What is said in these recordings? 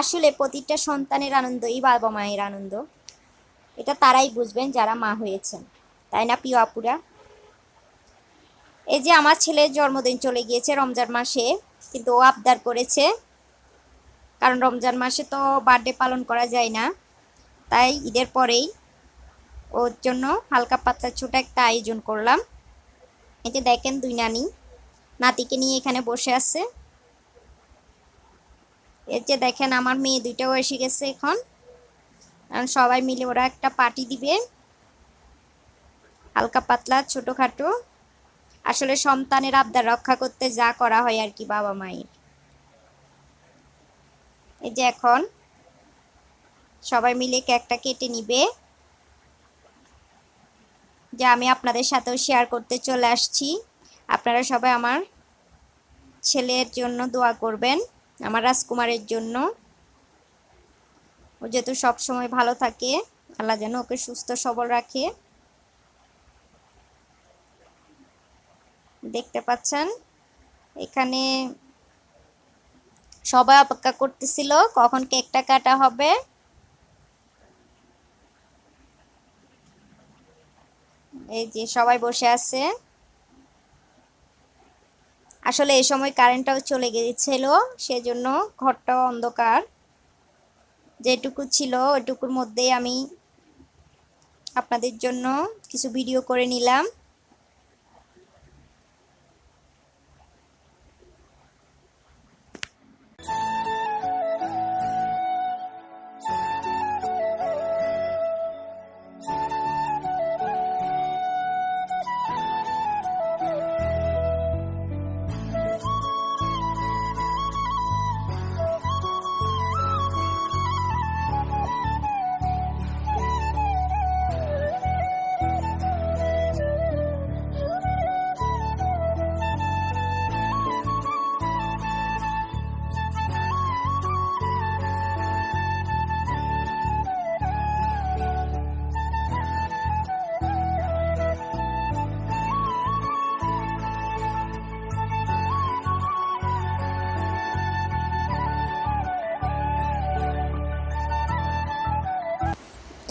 আসলে প্রতিটা সন্তানের আনন্দই বাবা মায়ের আনন্দ। এটা তারাই বুঝবেন যারা মা হয়েছেন। তাই না, প্রিয় আপুরা? এই যে আমার ছেলের জন্মদিন চলে গিয়েছে রমজান মাসে, কিন্তু ও আবদার করেছে। কারণ রমজান মাসে তো বার্থডে পালন করা যায় না। তাই ঈদের পরেই ওর জন্য হালকা পাতলা ছোট একটা আয়োজন করলাম। এই যে দেখেন দুই নানি, নাতিকে নিয়ে এখানে বসে আছে। এর যে দেখেন, আমার মেয়ে দুইটাও এসে গেছে এখন। কারণ সবাই মিলে ওরা একটা পার্টি দিবে। হালকা পাতলা, ছোটোখাটো। আসলে সন্তানের আবদার রক্ষা করতে যা করা হয় আর কি বাবা মায়ের। এই যে এখন সবাই মিলে কেকটা কেটে নিবে। যে আমি আপনাদের সাথেও শেয়ার করতে চলে আসছি। আপনারা সবাই আমার ছেলের জন্য দোয়া করবেন। আমার রাজকুমারের জন্য। ও যেহেতু সবসময় ভালো থাকে, আল্লাহ যেন ওকে সুস্থ, সবল রাখে। দেখতে পাচ্ছেন? এখানে সবাই অপেক্ষা করতেছিল কখন কেকটা কাটা হবে। এই যে সবাই বসে আছে। আসলে এই সময় কারেন্টটাও চলে গিয়েছিল, সেজন্য ঘরটাও অন্ধকার। যেটুকু ছিল ওইটুকুর মধ্যেই আমি আপনাদের জন্য কিছু ভিডিও করে নিলাম।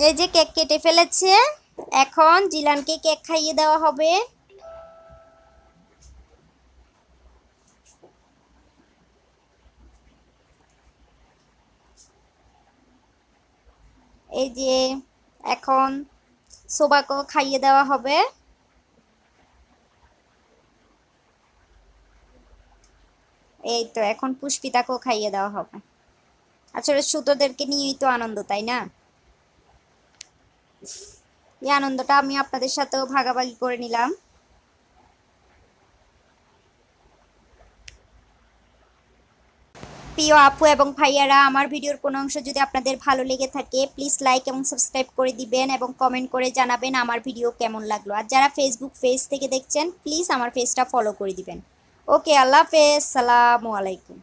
এই যে কেক কেটে ফেলেছে। এখন জিলানকে কেক খাইয়ে দেওয়া হবে। এই যে এখন সোবাকেও খাইয়ে দেওয়া হবে। এই তো এখন পুষ্পিতাকেও খাইয়ে দেওয়া হবে। আসলে সুতোদেরকে নিয়েই তো আনন্দ, তাই না? এই আনন্দটা আমি আপনাদের সাথেও ভাগাভাগি করে নিলাম। প্রিয় আপু এবং ভাইয়ারা, আমার ভিডিওর কোনো অংশ যদি আপনাদের ভালো লেগে থাকে প্লিজ লাইক এবং সাবস্ক্রাইব করে দিবেন এবং কমেন্ট করে জানাবেন আমার ভিডিও কেমন লাগল। আর যারা ফেসবুক পেজ থেকে দেখছেন প্লিজ আমার পেজটা ফলো করে দিবেন। ওকে আল্লাহ হাফেজ, সালামু আলাইকুম।